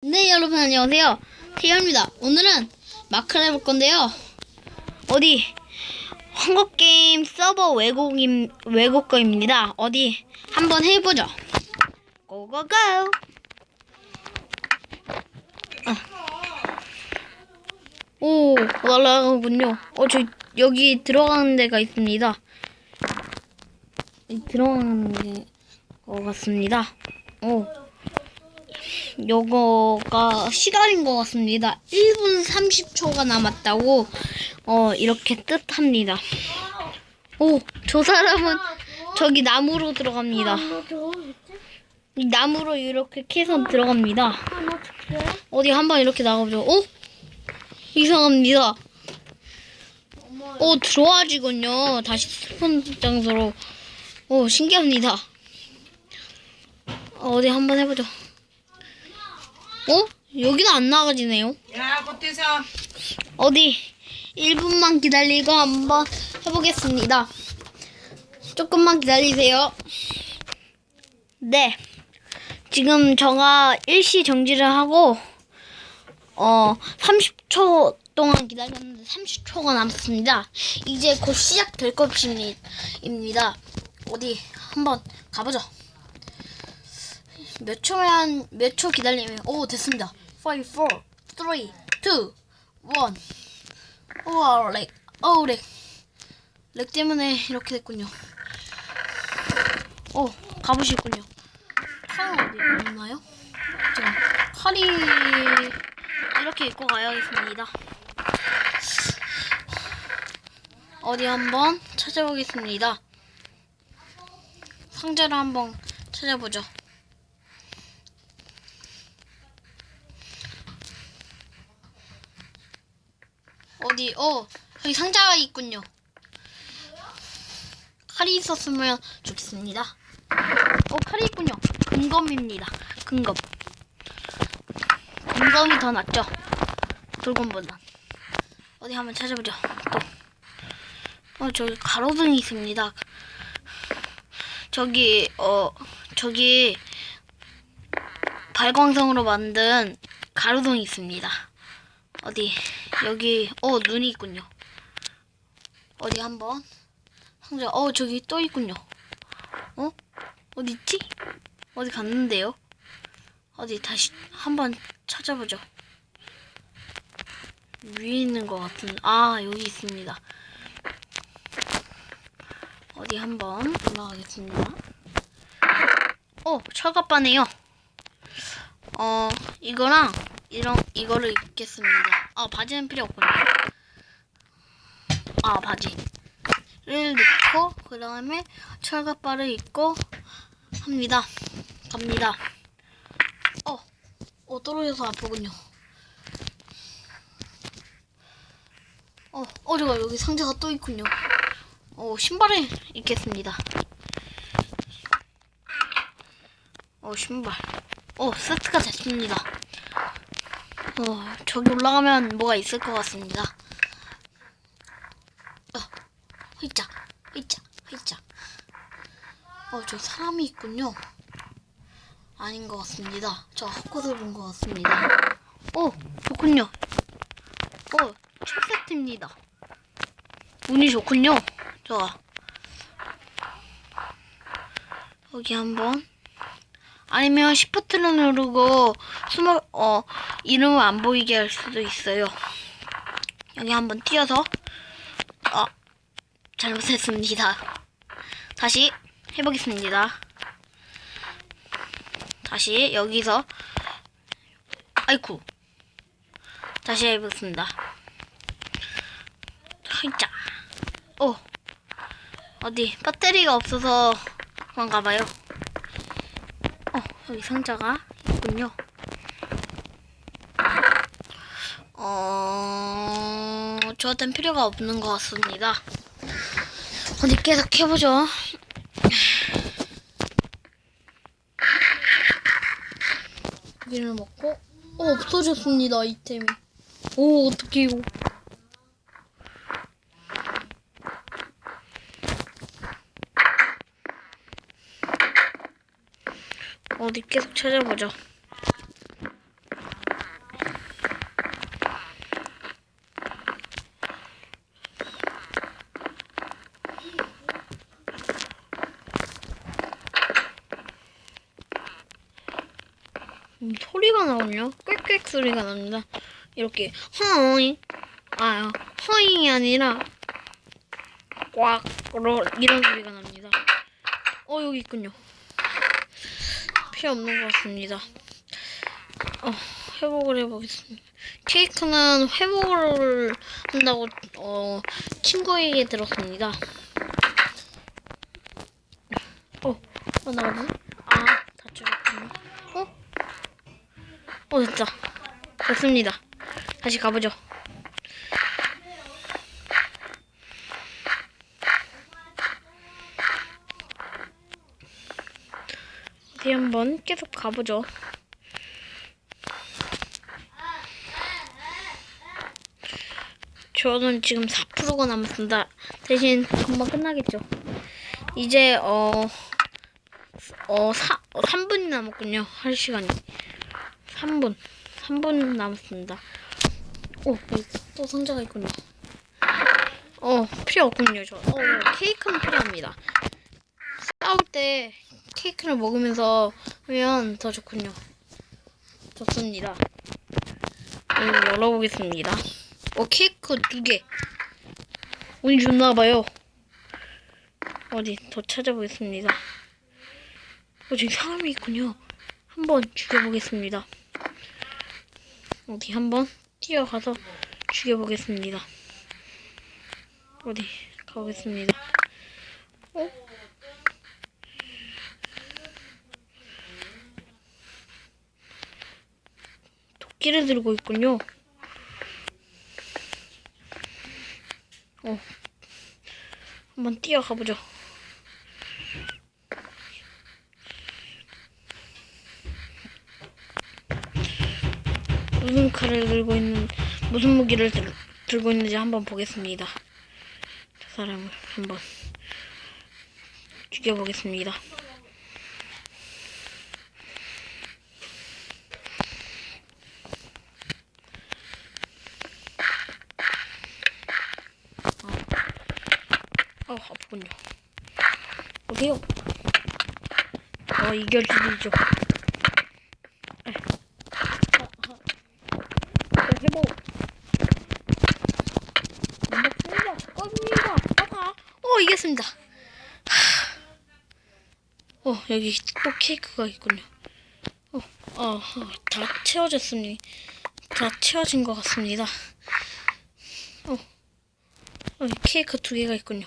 네, 여러분 안녕하세요. 태연입니다. 오늘은 마크를 해볼 건데요. 어디 한국 게임 서버 외국인 외국 거입니다. 어디 한번 해보죠. 고고고. 아. 오 날아가군요. 어저 여기 들어가는 데가 있습니다. 이 들어가는 데 것 같습니다. 오. 요거가 시간인 것 같습니다. 1분 30초가 남았다고 어 이렇게 뜻합니다. 오, 저 사람은 저기 나무로 들어갑니다. 이 나무로 이렇게 캐서 들어갑니다. 어디 한 번 이렇게 나가보죠. 어? 이상합니다. 오, 좋아지군요. 다시 스폰 장소로. 오, 신기합니다. 어디 한번 해보죠. 어? 여기도 안 나가지네요. 야, 꽃대서 어디 1분만 기다리고 한번 해보겠습니다. 조금만 기다리세요. 네. 지금 저가 일시 정지를 하고 어 30초 동안 기다렸는데 30초가 남았습니다. 이제 곧 시작될 것입니다. 어디 한번 가보죠. 몇 초면 몇 초 기다리면 오 됐습니다. 5 4 3 2 1 우와 렉 어우 렉. 렉 때문에 이렇게 됐군요. 오 가보시군요. 칼 어디 있나요? 제가 칼이 이렇게 입고 가야겠습니다. 어디 한번 찾아보겠습니다. 상자를 한번 찾아보죠. 어디 어 여기 상자가 있군요. 칼이 있었으면 좋겠습니다. 어 칼이 있군요. 금검입니다. 금검. 금검이 더 낫죠. 돌검보다. 어디 한번 찾아보죠. 또. 어 저기 가로등이 있습니다. 저기 어 저기 발광성으로 만든 가로등이 있습니다. 어디 여기 어 눈이 있군요. 어디 한번 상자 어 저기 또 있군요. 어 어디 있지? 어디 갔는데요? 어디 다시 한번 찾아보죠. 위에 있는 것 같은 아 여기 있습니다. 어디 한번 올라가겠습니다. 어 철갑바네요. 어 이거랑 이런 이거를 입겠습니다. 아 바지는 필요 없군요. 아 바지를 넣고 그 다음에 철갑바를 입고 합니다. 갑니다. 어, 어 떨어져서 아프군요. 어, 어 저거 여기 상자가 또 있군요. 어 신발을 입겠습니다. 어 신발. 어 세트가 됐습니다. 어, 저기 올라가면 뭐가 있을 것 같습니다. 어, 흐이짝, 흐이짝, 흐이짝. 어, 저 사람이 있군요. 아닌 것 같습니다. 저 헛것을 본 것 같습니다. 어, 좋군요. 어, 책 세트입니다. 운이 좋군요. 좋아. 여기 한번. 아니면 시프트를 누르고 숨어 어 이름을 안 보이게 할 수도 있어요. 여기 한번 띄어서 어 잘못했습니다. 다시 해보겠습니다. 다시 여기서 아이쿠 다시 해보겠습니다. 진짜 어 어디 배터리가 없어서 그런가 봐요. 어, 여기 상자가 있군요. 어, 저한텐 필요가 없는 것 같습니다. 어디 계속 해보죠. 고기를 먹고, 어, 없어졌습니다, 아이템이. 오, 어떡해, 이거. 어디 계속 찾아보죠. 음, 소리가 나오냐? 꽥꽥 소리가 납니다. 이렇게 허잉 아 허잉이 아니라 꽉 그러 이런 소리가 납니다. 어 여기 있군요. 필요 없는 것 같습니다. 어 회복을 해보겠습니다. 케이크는 회복을 한다고 어 친구에게 들었습니다. 어, 어 나가지? 아, 다쳐졌군요. 어? 어, 됐다. 됐습니다. 다시 가보죠. 어디 한번 계속 가보죠. 저는 지금 4%가 남았습니다. 대신 금방 끝나겠죠. 이제 어, 어, 사, 어 3분이 남았군요. 할 시간이. 3분. 3분 남았습니다. 오, 여기 또 상자가 있군요. 어, 필요 없군요. 저. 어, 케이크는 필요합니다. 싸울 때 케이크를 먹으면서 하면 더 좋군요. 좋습니다. 이거 열어보겠습니다. 어, 케이크 두 개. 운이 좋나봐요. 어디 더 찾아보겠습니다. 어, 저기 사람이 있군요. 한번 죽여보겠습니다. 어디 한번 뛰어가서 죽여보겠습니다. 어디 가보겠습니다. 어? 도끼를 들고 있군요. 어. 한번 뛰어가 보죠. 무슨 칼을 들고 있는 무슨 무기를 들, 들고 있는지 한번 보겠습니다. 저 사람을 한번 죽여보겠습니다. 어, 아프군요. 어디요? 어, 이겨주시죠. 에. 아, 아. 어, 해보. 반갑습니다. 겁니다. 아파. 어, 이겼습니다. 하. 어, 여기 또 케이크가 있군요. 어, 어, 어, 다 채워졌습니다. 다 채워진 것 같습니다. 어, 어, 케이크 두 개가 있군요.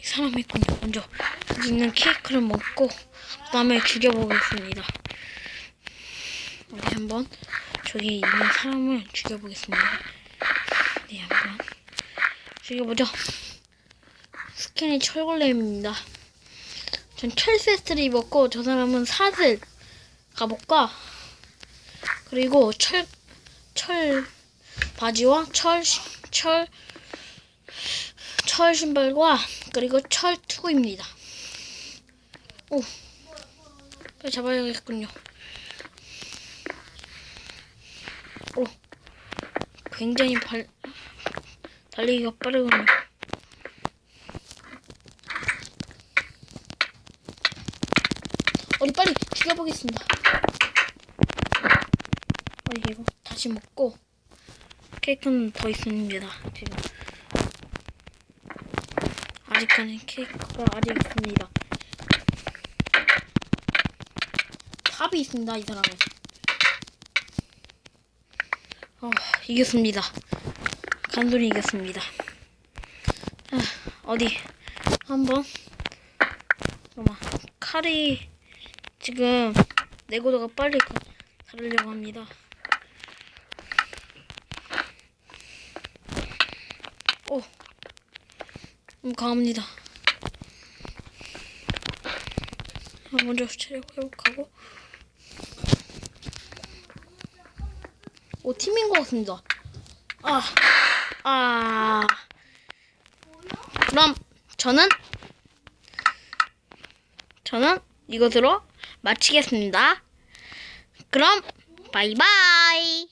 이 사람이 있군요. 먼저 여기 있는 케이크를 먹고 그다음에 죽여보겠습니다. 어디 한번 저기 있는 사람을 죽여보겠습니다. 네, 한번 죽여보죠. 스킨이 철골렘입니다. 전 철 세트를 입었고 저 사람은 사슬 가볼까? 그리고 철, 철 바지와 철, 시- 철, 철 신발과 그리고 철 투구입니다. 오, 빨리 잡아야겠군요. 오, 굉장히 발, 달리기가 빠르군요. 우리 빨리 죽여보겠습니다. 어, 이거 다시 먹고 케이크는 더 있습니다. 지금 아직까지 케이크가 아직 있습니다. 탑이 있습니다. 이 사람은. 어, 이겼습니다. 간돌이 이겼습니다. 아, 어디 한번 잠깐만 칼이 지금 내고도가 빨리 가- 다르려고 합니다. 오, 음, 강합니다. 아, 먼저 체력 회복하고. 오, 팀인 것 같습니다. 아, 아. 그럼 저는 저는 이것으로 마치겠습니다. 그럼 바이바이.